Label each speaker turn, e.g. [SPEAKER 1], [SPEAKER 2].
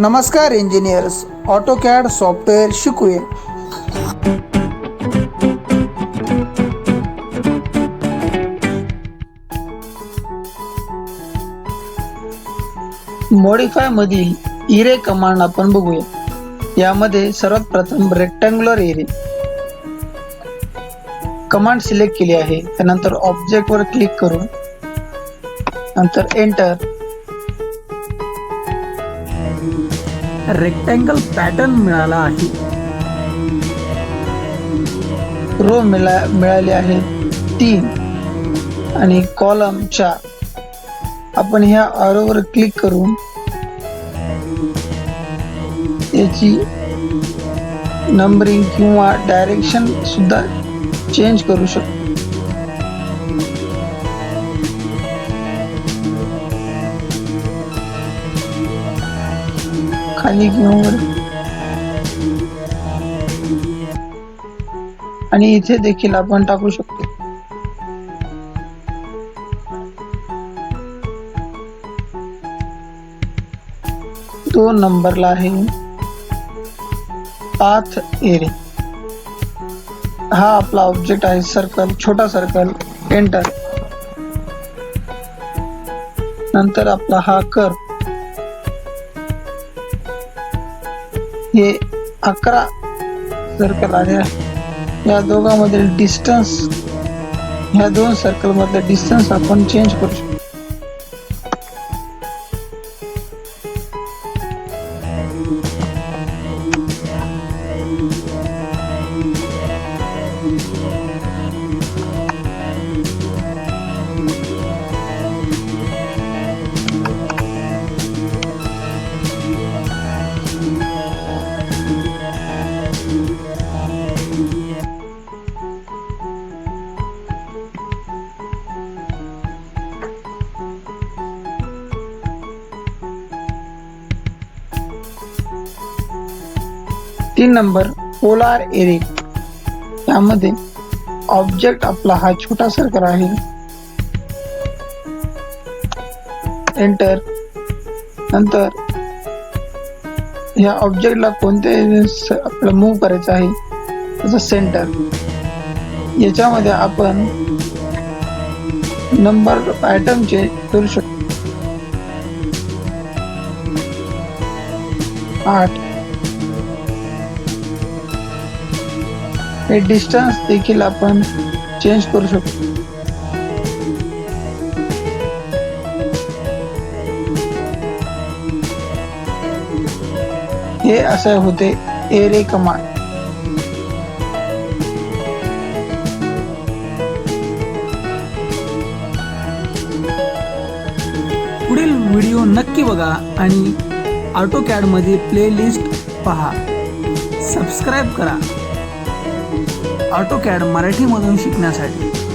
[SPEAKER 1] नमस्कार engineers AutoCAD software शिकूया. Modify मधील इरे कमांड आपण बघूया. यामध्ये सर्वात प्रथम रेक्टँग्युलर इरे कमांड सिलेक्ट केली आहे. त्यानंतर ऑब्जेक्ट वर क्लिक करून नंतर एंटर
[SPEAKER 2] रेक्टँगल पॅटर्न मिळाला आहे.
[SPEAKER 1] रो मिळा मिळाली आहे तीन आणि कॉलम चार. आपण ह्या आरोवर क्लिक करून याची नंबरिंग किंवा डायरेक्शन सुद्धा चेंज करू शकतो. खाली घेऊन. आणि इथे देखील आपण टाकू शकतो. दोन नंबरला आहे. Path array. हा आपला ऑब्जेक्ट आहे सर्कल छोटा सर्कल एंटर नंतर आपला हा कर हे अकरा सर्कल आहे या दोघांमधील डिस्टन्स ह्या दोन सर्कल मधलं डिस्टन्स आपण चेंज करू शकतो. तीन नंबर पोलार एरे यामध्ये ऑब्जेक्ट आपला हा छोटा सर्कल आहे. एंटर नंतर या ऑब्जेक्टला कोणते आपलं मूव्ह करायचं आहे? त्याचं सेंटर याच्यामध्ये आपण नंबर आयटमचे करू शकतो. आठ. हे डिस्टन्स देखील आपण चेंज करू शकतो. हे असे होते एरे कमांड.
[SPEAKER 2] पुढील व्हिडिओ नक्की बघा आणि ऑटोकॅड प्लेलिस्ट पहा. सबस्क्राईब करा. ऑटोकॅड मराठीमधून शिकण्यासाठी.